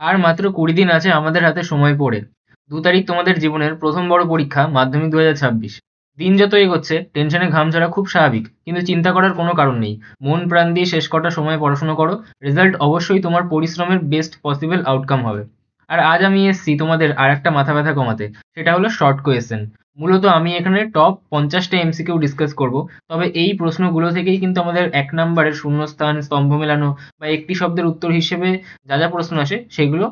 আর মাত্র কুড়ি দিন আছে আমাদের হাতে সময় পড়ে। দু তারিখ তোমাদের জীবনের প্রথম বড় পরীক্ষা, মাধ্যমিক দু হাজার ছাব্বিশ। দিন যত এগোচ্ছে, টেনশনে ঘাম ছাড়া খুব স্বাভাবিক, কিন্তু চিন্তা করার কোনো কারণ নেই। মন প্রাণ দিয়ে শেষ কটা সময় পড়াশোনা করো রেজাল্ট অবশ্যই তোমার পরিশ্রমের বেস্ট পসিবল আউটকাম হবে। আর আজ আমি এসেছি তোমাদের আর একটা মাথা ব্যথা কমাতে, সেটা হলো শর্ট কোয়েশ্চেন মূলত আমি এখানে টপ পঞ্চাশটা এমসিকিউ ডিসকাস করব। তবে এই প্রশ্নগুলো থেকেই কিন্তু আমাদের এক নম্বরের শূন্যস্থান, স্তম্ভ মেলানো বা একটি শব্দের উত্তর হিসেবে যা যা প্রশ্ন আসে সেগুলো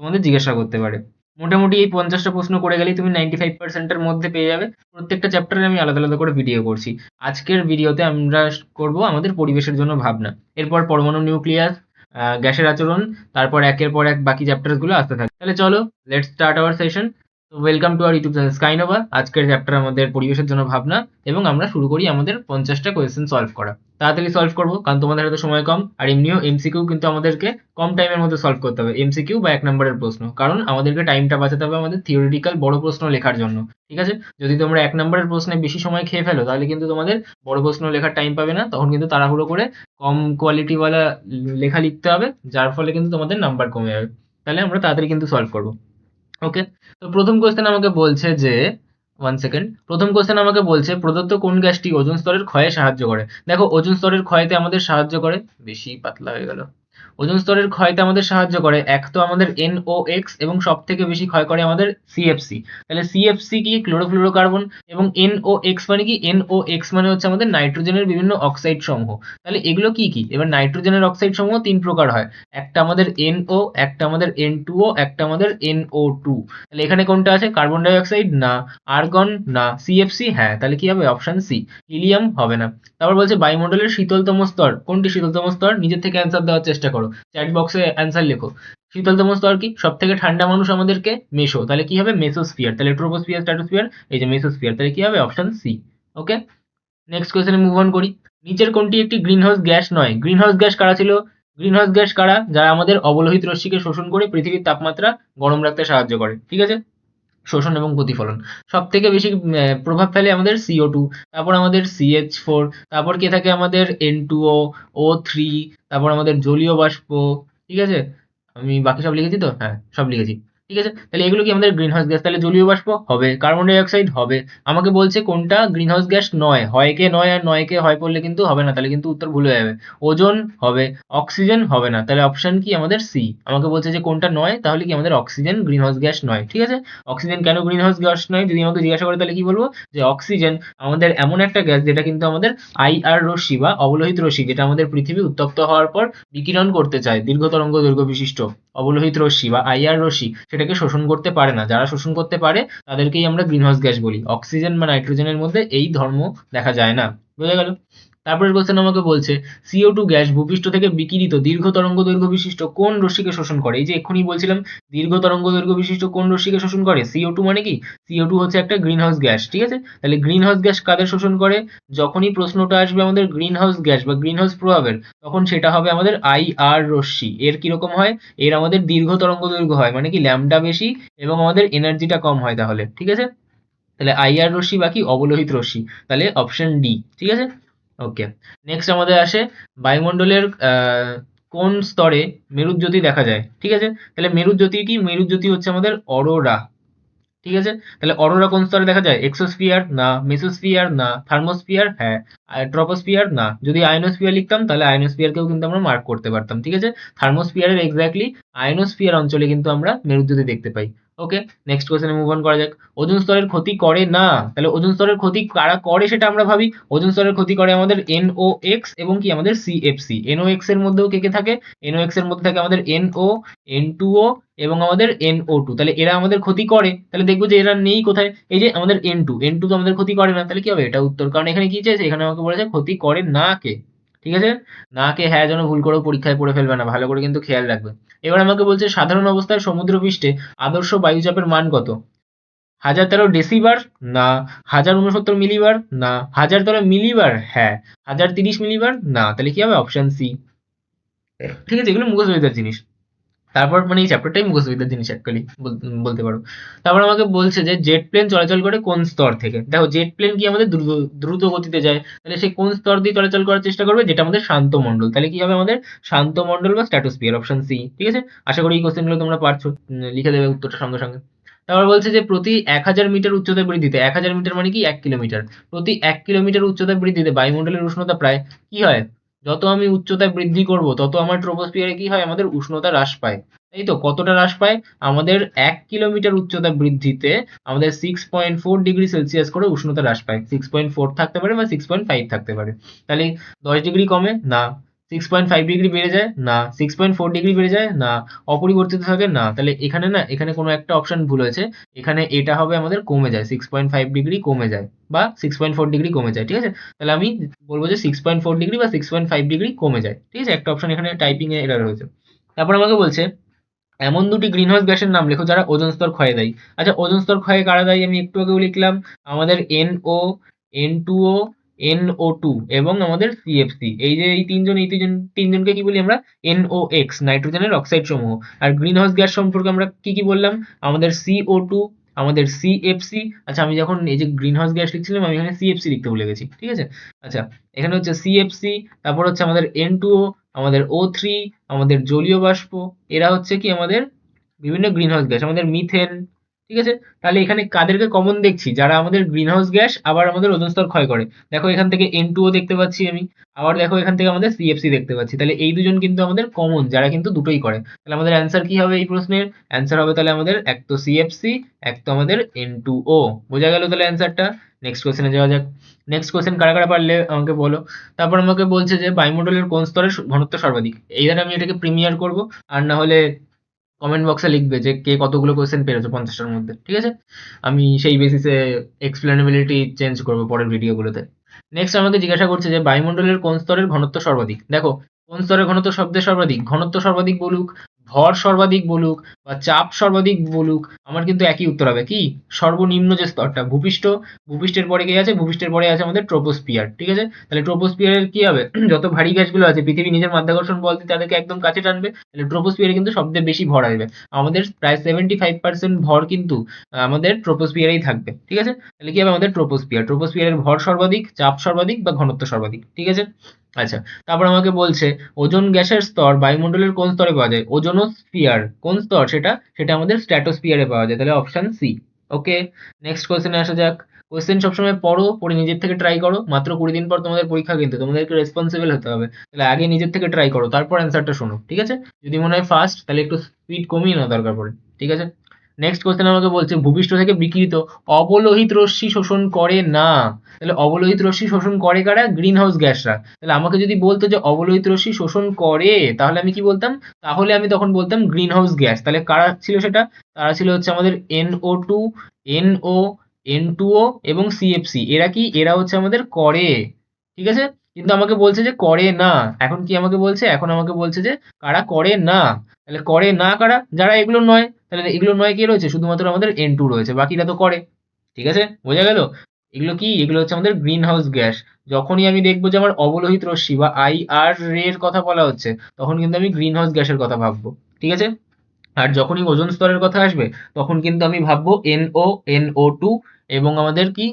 তোমাদের জিজ্ঞাসা করতে পারে। মোটামুটি এই পঞ্চাশটা প্রশ্ন করে গেলেই তুমি নাইনটি ফাইভ পার্সেন্টের মধ্যে পেয়ে যাবে। প্রত্যেকটা চ্যাপ্টারে আমি আলাদা আলাদা করে ভিডিও করছি। আজকের ভিডিওতে আমরা করব আমাদের পরিবেশের জন্য ভাবনা। এরপর পরমাণু নিউক্লিয়াস গ্যাসের আচরণ, তারপর একের পর এক বাকি চ্যাপ্টারগুলো আসতে থাকে। তাহলে চলো let's start our session welcome to our YouTube channel Skynova আজকের চ্যাপ্টার আমাদের পরিবেশের জন্য ভাবনা, এবং আমরা শুরু করি আমাদের পঞ্চাশটা কোয়েশ্চেন সলভ করা। তাড়াতাড়ি সলভ করব, কারণ তোমাদের হাতে সময় কম, আর এমনিও এমসিকিউ কিন্তু আমাদেরকে কম টাইমের মধ্যে সলভ করতে হবে। এমসিকিউ বা এক নম্বরের প্রশ্ন, কারণ আমাদেরকে টাইমটা বাঁচাতে হবে আমাদের থিওরিটিক্যাল বড় প্রশ্ন লেখার জন্য। ঠিক আছে? যদি তোমরা এক নম্বরের প্রশ্নে বেশি সময় খেয়ে ফেলো, তাহলে কিন্তু তোমাদের বড় প্রশ্ন লেখার টাইম পাবে না। তখন কিন্তু তাড়াহুড়ো করে কম কোয়ালিটিওয়ালা লেখা লিখতে হবে, যার ফলে কিন্তু তোমাদের নাম্বার কমে যাবে। তাহলে আমরা তাড়াতাড়ি কিন্তু সলভ করব। ওকে তো প্রথম কোশ্চেন আমাকে বলছে যে ওয়ান সেকেন্ড প্রথম কোশ্চেন আমাকে বলছে, প্রদত্ত কোন গ্যাসটি ওজোন স্তরের ক্ষয়ে সাহায্য করে? দেখো, ওজোন স্তরের ক্ষয়তে আমাদের সাহায্য করে। বেশি পাতলা হয়ে গেল। ওজন স্তরের ক্ষয়তে আমাদের সাহায্য করে। এক তো আমাদের NOx এবং সব থেকে বেশি ক্ষয় করে আমাদের সিএফসি তাহলে সিএফসি কি? ক্লোরোফ্লুরোকার্বন এবং NOx মানে কি? NOx মানে হচ্ছে আমাদের নাইট্রোজেনের বিভিন্ন অক্সাইড সমূহ। তাহলে এগুলো কি কি? এবার নাইট্রোজেনের অক্সাইড সমূহ তিন প্রকার হয়। একটা আমাদের NO একটা আমাদের N2O একটা আমাদের NO2 তাহলে এখানে কোনটা আছে? কার্বন ডাই অক্সাইড না। আর্গন? না। সিএফসি হ্যাঁ। তাহলে কি হবে? অপশন সি হিলিয়াম হবে না। তারপর বলছে বায়ুমণ্ডলের শীতলতম স্তর। কোনটি শীতলতম স্তর? নিজের থেকে অ্যান্সার দেওয়ার চেষ্টা করো। চ্যাট বক্সে অ্যান্সার লেখো। শীতলতম স্তর কি? সব থেকে ঠান্ডা মানুষ আমাদেরকে মেশো তাহলে কি হবে? মেসোস্ফিয়ার। তাহলে ট্রোপোস্ফিয়ার স্ট্র্যাটোস্ফিয়ার এই যে মেসোস্ফিয়ার। তাহলে কি হবে? অপশন সি ওকে নেক্সট কোয়েশ্চেনে মুভ অন করি। নিচের কোনটি একটি গ্রিনহাউস গ্যাস নয়? গ্রিনহাউস গ্যাস কারা ছিল? গ্রিনহাউস গ্যাস কারা? যারা আমাদের অবলোহিত রশ্মিকে শোষণ করে পৃথিবীর তাপমাত্রা গরম রাখতে সাহায্য করে। ঠিক আছে? শোষণ এবং প্রতিফলন। সব থেকে বেশি প্রভাব ফেলে আমাদের সিও টু তারপর আমাদের সিএইচ ফোর তারপর কে থাকে আমাদের N two O O three তারপর আমাদের জলীয় বাষ্প, ঠিক আছে? আমি বাকি সব লিখেছি তো? হ্যাঁ সব লিখেছি। ঠিক আছে? তাহলে এগুলো কি আমাদের গ্রিন হাউস গ্যাস তাহলে জলীয় বাষ্প হবে কার্বন ডাই অক্সাইড হবে। আমাকে বলছে কোনটা? গ্রিন হাউস গ্যাস নয়। হয় কে নয় আর নয় কে হয় পড়লে কিন্তু হবে না, তাহলে কিন্তু উত্তর ভুল হয়ে যাবে। ওজন হবে অক্সিজেন হবে না। তাহলে অপশন কি? আমাদের সি আমাকে বলছে যে কোনটা নয়, তাহলে কি আমাদের অক্সিজেন গ্রিন হাউস গ্যাস নয়, ঠিক আছে? অক্সিজেন কেন গ্রিন হাউস গ্যাস নয়? যদি আমাকে জিজ্ঞাসা করে তাহলে কি বলব? যে অক্সিজেন আমাদের এমন একটা গ্যাস যেটা কিন্তু আমাদের আই আর রশ্মি বা অবলোহিত রশ্মি, যেটা আমাদের পৃথিবী উত্তপ্ত হওয়ার পর বিকিরণ করতে চায় দীর্ঘ তরঙ্গ দৈর্ঘ্য বিশিষ্ট অবলোহিত রশ্মি বা আইআর রশ্মি সেটাকে শোষণ করতে পারে না। যারা শোষণ করতে পারে, তাদেরকেই আমরা গ্রিনহাউস গ্যাস বলি। অক্সিজেন বা নাইট্রোজেনের মধ্যে এই ধর্ম দেখা যায় না। বোঝা গেল? তারপরের কোশ্চেন আমাকে বলছে সিও টু গ্যাস ভূপৃষ্ঠ থেকে বিকিরিত দীর্ঘ তরঙ্গ দৈর্ঘ্য বিশিষ্ট কোন রশ্মিকে শোষণ করে? এই যে এক্ষুনি বলছিলাম, দীর্ঘ তরঙ্গ দৈর্ঘ্য বিশিষ্ট কোন রশ্মিকে শোষণ করে? সিও টু মানে কি? সিও টু হচ্ছে একটা গ্রিন হাউস গ্যাস ঠিক আছে? তাহলে গ্রিন হাউস গ্যাস কাদের শোষণ করে? যখনই প্রশ্নটা আসবে আমাদের গ্রিন হাউস গ্যাস বা গ্রিন হাউস প্রভাবের, তখন সেটা হবে আমাদের আই আর রশ্মি। এর কীরকম হয়? এর আমাদের দীর্ঘ তরঙ্গ দৈর্ঘ্য হয় মানে কি ল্যামডা বেশি এবং আমাদের এনার্জিটা কম হয় তাহলে, ঠিক আছে? তাহলে আই আর রশ্মি বাকি অবলোহিত রশ্মি। তাহলে অপশন ডি ঠিক আছে? ওকে নেক্সট আমাদের আসে বায়ুমণ্ডলের কোন স্তরে মেরুজ্যোতি দেখা যায়? ঠিক আছে? তাহলে মেরুজ্যোতি কি? মেরুজ্যোতি হচ্ছে আমাদের অরোরা। ঠিক আছে? তাহলে অরোরা কোন স্তরে দেখা যায়? এক্সোস্ফিয়ার না। মেসোস্ফিয়ার না। থার্মোস্ফিয়ার হ্যাঁ। ট্রপোস্ফিয়ার না। যদি আয়নোস্ফিয়ার লিখতাম, তাহলে আয়নোস্ফিয়ারকেও কিন্তু আমরা মার্ক করতে পারতাম। ঠিক আছে? থার্মোস্ফিয়ারের এক্স্যাক্টলি আয়নোস্ফিয়ার অঞ্চলে কিন্তু আমরা মেরুজ্যোতি দেখতে পাই। ওকে নেক্সট কোয়েশ্চেনে মুভ অন করা যাক। ওজন স্তরের ক্ষতি করে না। তাহলে ওজন স্তরের ক্ষতি কারা করে সেটা আমরা ভাবি। ওজন স্তরের ক্ষতি করে আমাদের NOx এবং কি আমাদের CFC NOx এর মধ্যেও কে কে থাকে? NOx এর মধ্যে থাকে আমাদের NO N2O এবং আমাদের NO2 তাহলে এরা আমাদের ক্ষতি করে। তাহলে দেখব যে এরা নেই কোথায়? এই যে আমাদের N2 N2 তো আমাদের ক্ষতি করে না। তাহলে কি হবে? এটা উত্তর। কারণ এখানে কি চাইছে? এখানে আমাকে বলেছে ক্ষতি করে না কে? ঠিক আছে? না কে হ্যাঁ যেন ভুল করেও পরীক্ষায় পড়ে ফেলবে না, ভালো করে কিন্তু খেয়াল রাখবে। এবার আমাকে বলছে, সাধারণ অবস্থায় সমুদ্রপৃষ্ঠে আদর্শ বায়ুচাপের মান কত? হাজার তেরো ডেসিবার? না। হাজার উনসত্তর মিলিবার? না। হাজার তেরো মিলিবার? হ্যাঁ। হাজার তিরিশ মিলিবার? না। তাহলে কি হবে? Option C. ঠিক আছে? এগুলো মুখস্থ জিনিস। তারপর মানে এই চ্যাপ্টারটাই মুখস্থবিদ্যার জিনিস অ্যাকচুয়ালি বলতে পারো। তারপর আমাকে বলছে যে জেট প্লেন চলাচল করে কোন স্তর থেকে? দেখো জেট প্লেন কি আমাদের দ্রুত দ্রুত গতিতে যায়? তাহলে সে কোন স্তর দিয়ে চলাচল করার চেষ্টা করবে? যেটা আমাদের শান্ত মণ্ডল তাহলে কি হবে আমাদের? শান্ত মণ্ডল বা স্ট্যাটোস্ফিয়ার অপশন সি ঠিক আছে? আশা করি এই কোশ্চেনগুলো তোমরা পারছ লিখে দেবে উত্তরটা সঙ্গে সঙ্গে। তারপর বলছে যে প্রতি এক হাজার মিটার উচ্চতা বৃদ্ধিতে, এক হাজার মিটার মানে কি? এক কিলোমিটার। প্রতি এক কিলোমিটার উচ্চতা বৃদ্ধিতে বায়ুমণ্ডলের উষ্ণতা প্রায় কি হয়? যত আমি উচ্চতা বৃদ্ধি করব, তত আমার ট্রোপোস্ফিয়ারে কি হয়? আমাদের উষ্ণতা হ্রাস পায়। তাই তো, কতটা হ্রাস পায়? আমাদের এক কিলোমিটার উচ্চতা বৃদ্ধিতে আমাদের six point four degree Celsius করে উষ্ণতা হ্রাস পায়। সিক্স পয়েন্ট ফোর থাকতে পারে বা সিক্স পয়েন্ট ফাইভ থাকতে পারে। তাহলে দশ ডিগ্রি কমে? না। সিক্স পয়েন্ট ফাইভ ডিগ্রি বেড়ে যায়? না। সিক্স পয়েন্ট ফোর ডিগ্রি বেড়ে যায়? না। অপরিবর্তিত থাকে? না। তাহলে এখানে না এখানে কোনো একটা অপশন ভুল হয়েছে। এখানে এটা হবে আমাদের কমে যায়। সিক্স পয়েন্ট ফাইভ ডিগ্রি কমে যায় বা সিক্স পয়েন্ট ফোর ডিগ্রি কমে যায় ঠিক আছে? তাহলে আমি বলব যে সিক্স পয়েন্ট ফোর ডিগ্রি বা সিক্স পয়েন্ট ফাইভ ডিগ্রি কমে যায় ঠিক আছে? একটা অপশন এখানে টাইপিং এ এরার হয়েছে। তারপর আমাকে বলছে এমন দুটি গ্রিনহাউস গ্যাসের নাম লেখো যারা ওজোন স্তর ক্ষয়ে দেয়। আচ্ছা ওজোন স্তর ক্ষয়ে কারা দেয় আমি একটু আগেও লিখলাম। আমাদের NO N two O NO two এবং আমাদের সিএফসি এই যে এই তিনজন এই তিনজন, তিনজনকে কি বলি আমরা? এক্স নাইট্রোজেনের অক্সাইড সমূহ। আর গ্রিনহাউস গ্যাস সম্পর্কে আমরা কি কি বললাম? আমাদের সিও টু আমাদের সিএফসি আচ্ছা আমি যখন এই যে গ্রিনহাউস গ্যাস লিখছিলাম, আমি এখানে সিএফসি লিখতে ভুলে গেছি, ঠিক আছে? আচ্ছা এখানে হচ্ছে সিএফসি তারপর হচ্ছে আমাদের এন আমাদের ও থ্রি আমাদের জলীয় বাষ্প, এরা হচ্ছে কি আমাদের বিভিন্ন গ্রিনহাউস গ্যাস আমাদের মিথেন ঠিক আছে? তাহলে এখানে কাদেরকে কমন দেখছি? যারা আমাদের গ্রিনহাউস গ্যাস আবার আমাদের ওজন স্তর ক্ষয় করে। দেখো এখান থেকে এন দেখতে পাচ্ছি আমি। আবার দেখো এখান থেকে আমাদের সিএফসি দেখতে পাচ্ছি। তাহলে এই দুজন কিন্তু আমাদের কমন যারা কিন্তু দুটোই করে। তাহলে আমাদের অ্যান্সার কি হবে এই প্রশ্নের? অ্যান্সার হবে তাহলে আমাদের এক তো সিএফসি এক তো আমাদের এন টু ও বোঝা গেল তাহলে অ্যান্সারটা নেক্সট কোশ্চেনে যাওয়া যাক। নেক্সট কোশ্চেন কারা কারা পারলে আমাকে বলো? তারপর আমাকে বলছে যে বায়ুমণ্ডলের কোন স্তরের ঘনত্ব সর্বাধিক? এইবার আমি এটাকে প্রিমিয়ার করব। আর না হলে কমেন্ট বক্সে লিখবে যে কে কতগুলো কোয়েশ্চেন পেরেছ পঞ্চাশটার মধ্যে, ঠিক আছে? আমি সেই বেসিসে এক্সপ্লেনেবিলিটি চেঞ্জ করব পরের ভিডিওগুলোতে নেক্সট আমাকে জিজ্ঞাসা করছে যে বায়ুমণ্ডলের কোন স্তরের ঘনত্ব সর্বাধিক? দেখো, কোন স্তরের ঘনত্ব শব্দের সর্বাধিক? ঘনত্ব সর্বাধিক বলুক, ভর সর্বাধিক বলুক বা চাপ সর্বাধিক বলুক, আমার কিন্তু একই উত্তর হবে। কি? সর্বনিম্ন যে স্তরটা, ভূপৃষ্ঠ, ভূপৃষ্ঠের পরে কি আছে? ভূপৃষ্ঠের পরে আছে আমাদের ট্রোপোস্পিয়ার ঠিক আছে? তাহলে ট্রোপোস্পিয়ারের কি হবে? যত ভারী গ্যাসগুলো আছে, পৃথিবী নিজের মাধ্যাকর্ষণ বল দিয়ে তাদেরকে একদম কাছে টানবে, তাহলে ট্রোপোস্পিয়ারে কিন্তু সবচেয়ে বেশি ভর আসবে। আমাদের প্রায় সেভেন্টি ফাইভ পার্সেন্ট ভর কিন্তু আমাদের ট্রোপোস্পিয়ারেই থাকবে, ঠিক আছে? তাহলে কি হবে আমাদের ট্রোপোস্পিয়ার ট্রোপোস্পিয়ারের ভর সর্বাধিক, চাপ সর্বাধিক বা ঘনত্ব সর্বাধিক, ঠিক আছে? আচ্ছা তারপর আমাকে বলছে, ওজোন গ্যাসের স্তর বায়ুমণ্ডলের কোন স্তরে পাওয়া যায়? ওজোনোস্ফিয়ার কোন স্তর? সেটা সেটা আমাদের স্ট্র্যাটোস্ফিয়ারে পাওয়া যায়। তাহলে অপশন সি ওকে নেক্সট কোশ্চেনে আসা যাক। কোশ্চেন সবসময় পড়ো, পড়ে নিজের থেকে ট্রাই করো। মাত্র কুড়ি দিন পর তোমাদের পরীক্ষা কিন্তু, তোমাদেরকে রেসপন্সিবল হতে হবে। তাহলে আগে নিজের থেকে ট্রাই করো, তারপর অ্যান্সারটা শোনো, ঠিক আছে? যদি মনে হয় ফার্স্ট তাহলে একটু স্পিড কমিয়ে নাও দরকার পড়ে, ঠিক আছে? নেক্সট কোশ্চেন আমাকে বলছে, ভূপৃষ্ঠ থেকে বিকৃত। অবলোহিত রশ্মি শোষণ করে না। তাহলে অবলোহিত রশ্মি শোষণ করে কারা? গ্রিন হাউস গ্যাসরা তাহলে আমাকে যদি বলতো যে অবলোহিত রশ্মি শোষণ করে, তাহলে আমি কি বলতাম? তাহলে আমি তখন বলতাম গ্রিন হাউস গ্যাস তাহলে কারা ছিল সেটা? তারা ছিল হচ্ছে আমাদের NO two NO N two O এবং সিএফসি এরা কি? এরা হচ্ছে আমাদের করে। ঠিক আছে? কিন্তু আমাকে বলছে যে করে না। এখন কি আমাকে বলছে? এখন আমাকে বলছে যে কারা করে না? তাহলে করে না কারা? যারা এগুলো নয়, তাহলে এগুলো নয় কি রয়েছে? শুধুমাত্র আমাদের এন টু রয়েছে, বাকিরা তো করে। ঠিক আছে? বোঝা গেল? এগুলো কি? এগুলো হচ্ছে আমাদের গ্রিন হাউস গ্যাস যখনই আমি দেখব যে আমার অবলোহিত রশ্মি বা আই আর রের কথা বলা হচ্ছে, তখন কিন্তু আমি গ্রিন হাউস গ্যাসের কথা ভাববো। ঠিক আছে? আর যখনই ওজন স্তরের কথা আসবে, তখন কিন্তু আমি ভাববো এনও এনও টু এবং আমাদের কি?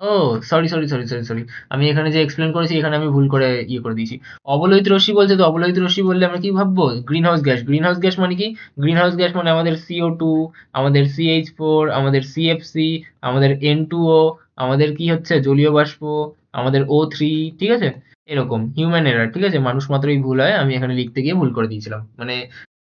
ও sorry sorry sorry sorry sorry আমি এখানে যে এক্সপ্লেন করেছি, এখানে আমি ভুল করে ইয়ে করে দিয়েছি। অবলোহিত রশ্মি বলছে তো অবলোহিত রশ্মি বললে আমরা কি ভাববো? Greenhouse gas greenhouse gas মানে কি? গ্রিন হাউস গ্যাস মানে আমাদের সিও টু আমাদের সিএইচ ফোর আমাদের সিএফসি আমাদের এন টু ও আমাদের কি হচ্ছে? জলীয় বাষ্প, আমাদের ও থ্রি ঠিক আছে? এরকম হিউম্যান এরার ঠিক আছে? মানুষ মাত্রই ভুল হয়, আমি এখানে লিখতে গিয়ে ভুল করে দিয়েছিলাম। মানে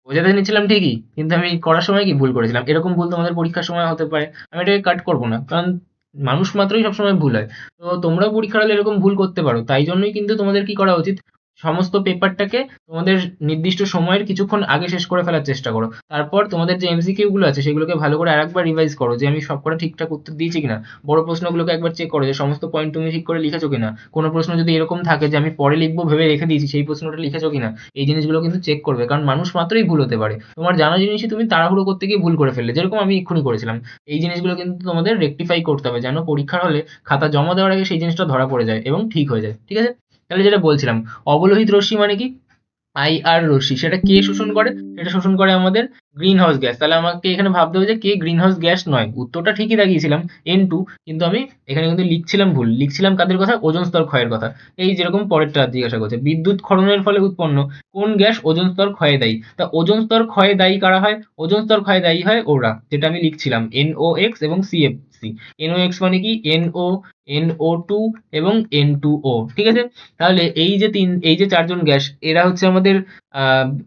বোঝাতে নিচ্ছিলাম ঠিকই, কিন্তু আমি করার সময় কি ভুল করেছিলাম? এরকম ভুল তোমাদের পরীক্ষার সময় হতে পারে। আমি এটাকে কাট করব না, কারণ মানুষ মাত্রই সবসময় ভুল হয়। তো তোমরাও পরীক্ষার হলে এরকম ভুল করতে পারো। তাই জন্যই কিন্তু তোমাদের কি করা উচিত? সমস্ত পেপারটাকে তোমাদের নির্দিষ্ট সময়ের কিছুক্ষণ আগে শেষ করে ফেলার চেষ্টা করো। তারপর তোমাদের যে এমসিকিউ গুলো আছে, সেগুলোকে ভালো করে আরেকবার রিভাইজ করো যে আমি সবকটা ঠিকঠাক উত্তর দিয়েছি কিনা। বড় প্রশ্নগুলোকে একবার চেক করো যে সমস্ত পয়েন্ট তুমি ঠিক করে লিখেছো কিনা। কোনো প্রশ্ন যদি এরকম থাকে যে আমি পরে লিখব, ভেবে রেখে দিয়েছি, সেই প্রশ্নটা লিখেছো কিনা, এই জিনিসগুলো কিন্তু চেক করবে, কারণ মানুষ মাত্রই ভুল হতে পারে। তোমার জানা জিনিসই তুমি তাড়াহুড়ো করতে গিয়ে ভুল করে ফেললে, যেরকম আমি এক্ষুনি করেছিলাম। এই জিনিসগুলো কিন্তু তোমাদের রেকটিফাই করতে হবে, যেন পরীক্ষার হলে খাতা জমা দেওয়ার আগে সেই জিনিসটা ধরা পড়ে যায় এবং ঠিক হয়ে যায়, ঠিক আছে? তাহলে যেটা বলছিলাম, অবলোহিত রশ্মি মানে কি? আই আর রশ্মি। সেটা কে শোষণ করে? সেটা শোষণ করে আমাদের গ্রিন হাউস গ্যাস তাহলে আমাকে এখানে ভাবতে হবে যে কে গ্রিন হাউস গ্যাস নয়? উত্তরটা ঠিকই দাগিয়েছিলাম এন টু কিন্তু আমি এখানে কিন্তু লিখছিলাম ভুল। লিখছিলাম কাদের কথা? ওজন স্তর ক্ষয়ের কথা। এই যেরকম পরেরটা জিজ্ঞাসা করছে, বিদ্যুৎ ক্ষরণের ফলে উৎপন্ন কোন গ্যাস ওজন স্তর ক্ষয়ে দায়ী? তা ওজন স্তর ক্ষয়ে দায়ী কারা হয়? ওজন স্তর ক্ষয়ে দায়ী হয় ওরা, যেটা আমি লিখছিলাম এনও এক্স এবং সিএফসি এনও এক্স মানে কি? এনও এনও টু এবং এন টু ও ঠিক আছে? তাহলে এই যে তিন, এই যে চারজন গ্যাস, এরা হচ্ছে আমাদের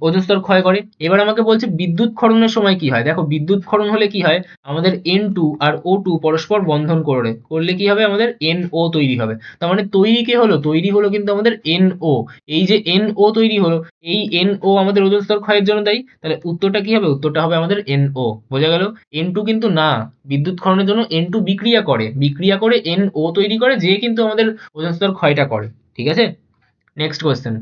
ওজন স্তর ক্ষয় করে। এবার আমাকে বলছে, বিদ্যুৎ ক্ষরণের সময় কি হয়? দেখো, বিদ্যুৎ ক্ষরণ হলে কি হয়? আমাদের এন টু আর ও টু পরস্পর বন্ধন করে করলে কি হবে? আমাদের এন ও তৈরি হবে। তার মানে তৈরি কে হলো? তৈরি হলো কিন্তু আমাদের এন ও এই যে এন ও তৈরি হলো, এই এন ও আমাদের ওজন স্তর ক্ষয়ের জন্য দায়ী? তাহলে উত্তরটা কি হবে? উত্তরটা হবে আমাদের এন ও বোঝা গেল? এন টু কিন্তু না। বিদ্যুৎ ক্ষরণের জন্য এন টু বিক্রিয়া করে। বিক্রিয়া করে এন ও তৈরি করে, যে কিন্তু আমাদের ওজন স্তর ক্ষয়টা করে। ঠিক আছে? নেক্সট কোয়েশ্চেন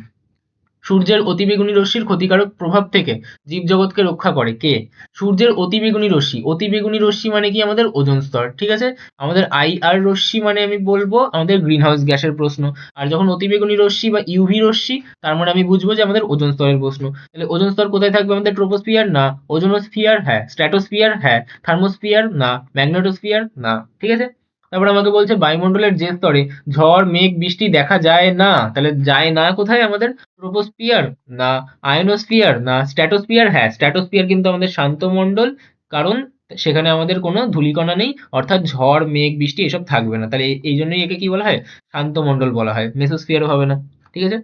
সূর্যের অতিবেগুনি রশ্মির ক্ষতিকারক প্রভাব থেকে জীবজগৎকে রক্ষা করে কে? সূর্যের অতিবেগুনি রশ্মি। অতিবেগুনি রশ্মি মানে কি? আমাদের ওজন স্তর, ঠিক আছে? আমাদের আই আর রশ্মি মানে আমি বলব আমাদের গ্রিন হাউস গ্যাসের প্রশ্ন। আর যখন অতিবেগুনি রশ্মি বা ইউভি রশ্মি, তার মানে আমি বুঝব যে আমাদের ওজন স্তরের প্রশ্ন। তাহলে ওজন স্তর কোথায় থাকবে? আমাদের ট্রোপোস্ফিয়ার? না। ওজোনোস্ফিয়ার? হ্যাঁ। স্ট্র্যাটোস্ফিয়ার? হ্যাঁ। থার্মোস্ফিয়ার? না। ম্যাগনেটোস্ফিয়ার? না। ঠিক আছে? তারপর আমাকে বলছে বায়ুমণ্ডলের যে স্তরে ঝড়, মেঘ, বৃষ্টি দেখা যায় না। তাহলে যায় না কোথায় আমাদের? ট্রোপোস্ফিয়ার না আয়নোস্ফিয়ার না স্ট্র্যাটোস্ফিয়ার হ্যাঁ স্ট্র্যাটোস্ফিয়ার কিন্তু আমাদের শান্ত মণ্ডল, কারণ সেখানে আমাদের কোনো ধূলিকণা নেই, অর্থাৎ ঝড়, মেঘ, বৃষ্টি এসব থাকবে না। তাহলে এই- জন্যই একে কি বলা হয়? শান্ত মণ্ডল বলা হয়। মেসোস্ফিয়ারও হবে না। ঠিক আছে?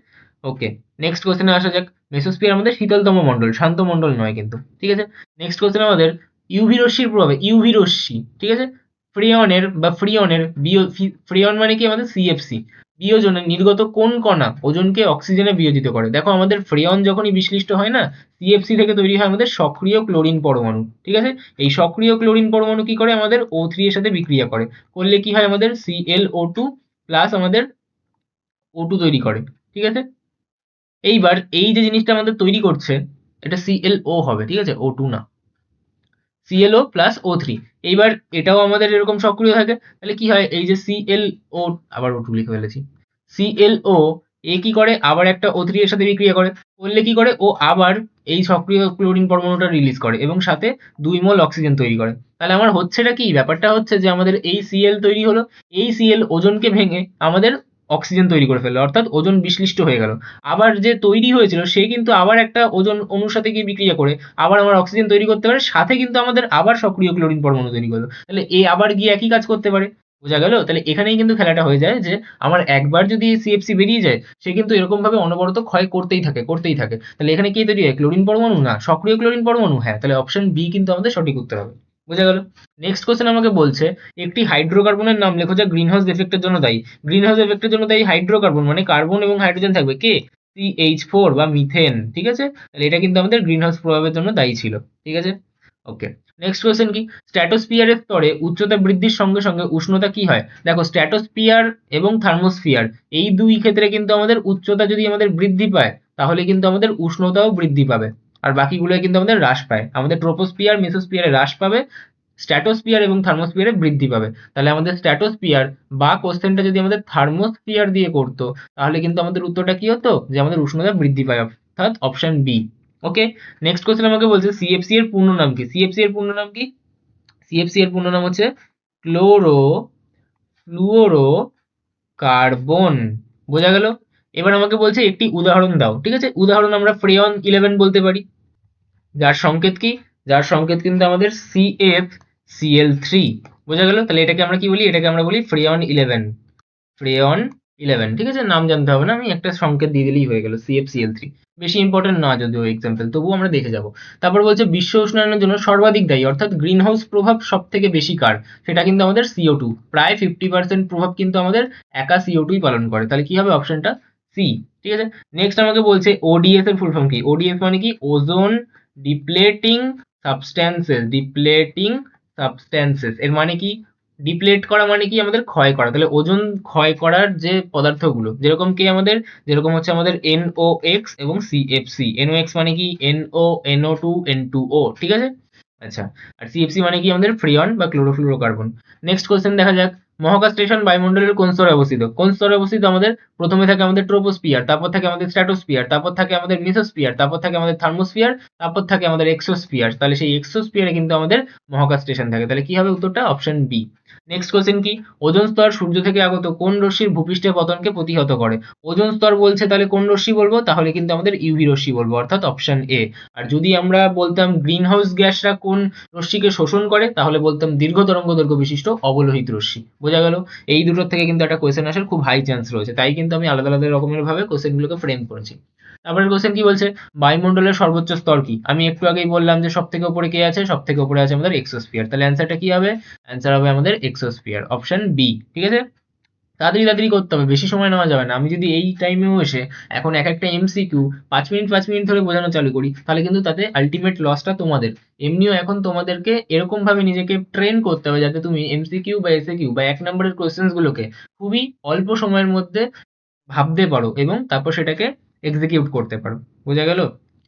ওকে নেক্সট কোশ্চেনে আসা যাক। মেসোস্ফিয়ার আমাদের শীতলতম মণ্ডল, শান্ত মণ্ডল নয় কিন্তু। ঠিক আছে? নেক্সট কোশ্চেন আমাদের ইউভি রশ্মির প্রভাবে, ইউভি রশ্মি। ঠিক আছে? ফ্রিয়নের বা ফ্রিয়নের বিও ফ্রিয়ন মানে কি? আমাদের সিএফসি বিয়োজনে নির্গত কোন কণা? ওজনকে অক্সিজেনে বিয়োজিত করে। দেখো, আমাদের ফ্রিয়ন যখনই বিশ্লিষ্ট হয় না সিএফসি থেকে তৈরি হয় আমাদের সক্রিয় ক্লোরিন পরমাণু, ঠিক আছে? এই সক্রিয় ক্লোরিন পরমাণু কি করে? আমাদের ও থ্রি এর সাথে বিক্রিয়া করে। করলে কি হয় আমাদের? সিএল ও টু প্লাস আমাদের ও টু তৈরি করে, ঠিক আছে? এইবার এই যে জিনিসটা আমাদের তৈরি করছে, এটা সিএলও হবে, ঠিক আছে? ও টু না। সিএলও প্লাস ও থ্রি এইবার এটাও আমাদের এরকম সক্রিয় থাকে, তাহলে কি হয়? এই যে সিএলও আবার ও টু লিখে ফেলেছি। সিএলও এ কি করে? আবার একটা ও এর সাথে বিক্রিয়া করে। করলে কি করে? ও আবার এই সক্রিয় ক্লোরিন পরমাণুটা রিলিজ করে এবং সাথে দুই মল অক্সিজেন তৈরি করে। তাহলে আমার হচ্ছেটা কি? ব্যাপারটা হচ্ছে যে আমাদের এই সিএল তৈরি হলো। এই সিএল ওজনকে ভেঙে আমাদের অক্সিজেন তৈরি করে ফেলল, অর্থাৎ ওজন বিশ্লিষ্ট হয়ে গেল। আবার যে তৈরি হয়েছিল, সে কিন্তু আবার একটা ওজন অণুর সাথে গিয়ে বিক্রিয়া করে, আবার আমার অক্সিজেন তৈরি করতে পারে, সাথে কিন্তু আমাদের আবার সক্রিয় ক্লোরিন পরমাণু তৈরি করল। তাহলে এ আবার গিয়ে একই কাজ করতে পারে। বোঝা গেল? তাহলে এখানেই কিন্তু খেলাটা হয়ে যায় যে, আমার একবার যদি সিএফসি বেরিয়ে যায়, সে কিন্তু এরকম ভাবে অনবরত ক্ষয় করতেই থাকে করতেই থাকে। তাহলে এখানে কি তৈরি হয়? ক্লোরিন পরমাণু? না, সক্রিয় ক্লোরিন পরমাণু? হ্যাঁ তাহলে অপশন বি কিন্তু আমাদের সঠিক উত্তর হবে। বোঝা গেল? নেক্সট কোশ্চেন আমাকে বলছে, একটি হাইড্রোকার্বনের নাম লেখো যা গ্রিন হাউস এফেক্টের জন্য দায়ী। গ্রিন হাউস এফেক্টের জন্য দায়ী হাইড্রোকার্বন মানে কার্বন এবং হাইড্রোজেন থাকবে কে? সিএইচ ফোর বা মিথেন ঠিক আছে? তাহলে এটা কিন্তু আমাদের গ্রিন হাউস প্রভাবের জন্য দায়ী ছিল, ঠিক আছে? ওকে নেক্সট কোয়েশ্চেন কি? স্ট্র্যাটোস্ফিয়ারের স্তরে উচ্চতা বৃদ্ধির সঙ্গে সঙ্গে উষ্ণতা কি হয়? দেখো স্ট্র্যাটোস্ফিয়ার এবং থার্মোস্ফিয়ার এই দুই ক্ষেত্রে কিন্তু আমাদের উচ্চতা যদি আমাদের বৃদ্ধি পায়, তাহলে কিন্তু আমাদের উষ্ণতাও বৃদ্ধি পাবে। আর বাকিগুলো কিন্তু আমাদের হ্রাস পায়। আমাদের ট্রোপোস্ফিয়ার মেসোস্ফিয়ারে হ্রাস পাবে স্ট্র্যাটোস্ফিয়ার এবং থার্মোস্ফিয়ারে বৃদ্ধি পাবে। তাহলে আমাদের স্ট্র্যাটোস্ফিয়ার বা কোশ্চেনটা যদি আমাদের থার্মোস্ফিয়ার দিয়ে করতো, তাহলে কিন্তু আমাদের উত্তরটা কি হতো? যে আমাদের উষ্ণতা বৃদ্ধি পায়, অর্থাৎ option B okay next question আমাকে বলছে সিএফসি এর পূর্ণ নাম কি সিএফসি এর পূর্ণ নাম কি সিএফসি এর পূর্ণ নাম হচ্ছে ক্লোরো ফ্লুওরো কার্বন বোঝা গেল? এবার আমাকে বলছে, একটি উদাহরণ দাও, ঠিক আছে? উদাহরণ আমরা ফ্রেয়ন ইলেভেন বলতে পারি। যার সংকেত কি? যার সংকেত কিন্তু আমাদের সিএফ সিএল থ্রি বোঝা গেল? তাহলে এটাকে আমরা কি বলি? এটাকে আমরা বলি ফ্রেয়ন ইলেভেন ফ্রেয়ন ইলেভেন ঠিক আছে? নাম জানতে হবে না, আমি একটা সংকেত দিয়ে দিলেই হয়ে গেল সিএফ সিএল থ্রি বেশি ইম্পর্টেন্ট না, যদিও এক্সাম্পল তবুও আমরা দেখে যাব। তারপর বলছে, বিশ্ব উষ্ণায়নের জন্য সর্বাধিক দায়ী, অর্থাৎ গ্রিন হাউস প্রভাব সব থেকে বেশি কার? সেটা কিন্তু আমাদের সিও টু প্রায় ফিফটি পার্সেন্ট প্রভাব কিন্তু আমাদের একা সিও টুই পালন করে। তাহলে কি হবে? অপশনটা সি ঠিক আছে? নেক্সট আমাকে বলছে ওডিএস এর ফুল ফর্ম কি? ওডিএস মানে কি? Ozone depleting substances depleting substances এর মানে কি? ডিপ্লেট করা মানে কি? আমাদের ক্ষয় করা। তাহলে ওজন ক্ষয় করার যে পদার্থগুলো, যেরকম কি আমাদের? যেরকম হচ্ছে আমাদের এনও এক্স এবং সিএফসি এনও এক্স মানে কি? NO NO two N two O ঠিক আছে? আচ্ছা আর সিএফসি মানে কি আমাদের ফ্রিয়ন বা ক্লোরোফ্লুরোকার্বন নেক্সট কোশ্চেন দেখা যাক। মহাকাশ স্টেশন বায়ুমণ্ডলের কোন স্তরে অবস্থিত? কোন স্তরে অবস্থিত আমাদের? প্রথমে থাকে আমাদের ট্রোপোস্ফিয়ার তারপর থাকে আমাদের স্ট্র্যাটোস্ফিয়ার তারপর থাকে আমাদের মিসোস্ফিয়ার তারপর থাকে আমাদের থার্মোস্ফিয়ার তারপর থাকে আমাদের এক্সোস্ফিয়ার তাহলে সেই এক্সোস্ফিয়ারে কিন্তু আমাদের মহাকাশ স্টেশন থাকে। তাহলে কি হবে উত্তরটা? অপশন বি নেক্সট কোশ্চেন কি? ওজোন স্তর সূর্য থেকে আগত কোন রশ্মির ভূপৃষ্ঠে পতনকে প্রতিহত করে? ওজোন স্তর বলছে তাহলে কোন রশ্মি বলব? তাহলে কিন্তু আমাদের ইউভি রশ্মি বলব, অর্থাৎ অপশন এ আর যদি আমরা বলতাম গ্রিন হাউস গ্যাসরা কোন রশ্মিকে শোষণ করে, তাহলে বলতাম দীর্ঘ তরঙ্গ দৈর্ঘ্য বিশিষ্ট অবলোহিত রশ্মি। বোঝা গেল? এই দুটোর থেকে কিন্তু একটা কোয়েশ্চেন আসার খুব হাই চান্স রয়েছে। তাই কিন্তু আমি আলাদা আলাদা রকমের ভাবে কোয়েশ্চেনগুলোকে ফ্রেম করেছি। তারপরে কোশ্চেন কি বলছে? বায়ুমণ্ডলের সর্বোচ্চ স্তর কি? আমি একটু আগেই বললাম যে সব থেকে উপরে কে আছে? সব থেকে উপরে আছে আমাদের এক্সোস্ফিয়ার তাহলে অ্যান্সারটা কি হবে? অ্যান্সার হবে আমাদের এক্সোস্ফিয়ার অপশন বি ঠিক আছে? তাড়াতাড়ি তাড়াতাড়ি করতে হবে, বেশি সময় নেওয়া যাবে না। আমি যদি এই টাইমেও এসে এখন এক একটা এমসিকিউ পাঁচ মিনিট পাঁচ মিনিট ধরে বোঝানো চালু করি, তাহলে কিন্তু তাতে আলটিমেট লসটা তোমাদের। এমনিও এখন তোমাদেরকে এরকম ভাবে নিজেকে ট্রেন করতে হবে যাতে তুমি এমসিকিউ বা এসএকিউ বা এক নম্বরের কোয়েশ্চেন্স গুলোকে খুবই অল্প সময়ের মধ্যে ভাবতে পারো এবং তারপর সেটাকে এক্সিকিউট করতে পারো। বোঝা গেল?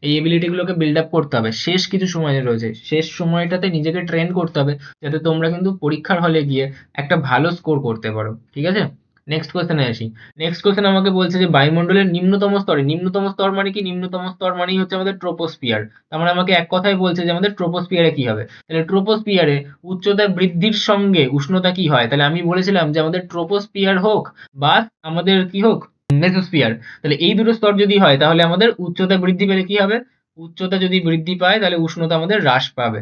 এই এবিলিটিগুলোকে বিল্ড আপ করতে হবে। শেষ কিছু সময় রয়েছে। শেষ সময়টাতে নিজেকে ট্রেন করতে হবে যাতে তোমরা কিন্তু পরীক্ষার হলে গিয়ে একটা ভালো স্কোর করতে পারো। ঠিক আছে? নেক্সট কোয়েশ্চেনে আসি। নেক্সট কোয়েশ্চেন আমাকে বলছে যে বায়ুমণ্ডলের নিম্নতম স্তরে, নিম্নতম স্তর মানে কি? নিম্নতম স্তর মানেই হচ্ছে আমাদের ট্রোপোস্ফিয়ার তার মানে আমাকে এক কথায় বলছে যে আমাদের ট্রোপোস্ফিয়ারে কি হবে? তাহলে ট্রোপোস্ফিয়ারে উচ্চতা বৃদ্ধির সঙ্গে উষ্ণতা কি হয়? তাহলে আমি বলেছিলাম যে আমাদের ট্রোপোস্ফিয়ার হোক বা আমাদের কি হোক মেসোস্ফিয়ার। তাহলে এই দুটো স্তর যদি হয়, তাহলে আমাদের উচ্চতা বৃদ্ধি পেলে কি হবে? উচ্চতা যদি বৃদ্ধি পায়, তাহলে উষ্ণতা আমাদের হ্রাস পাবে।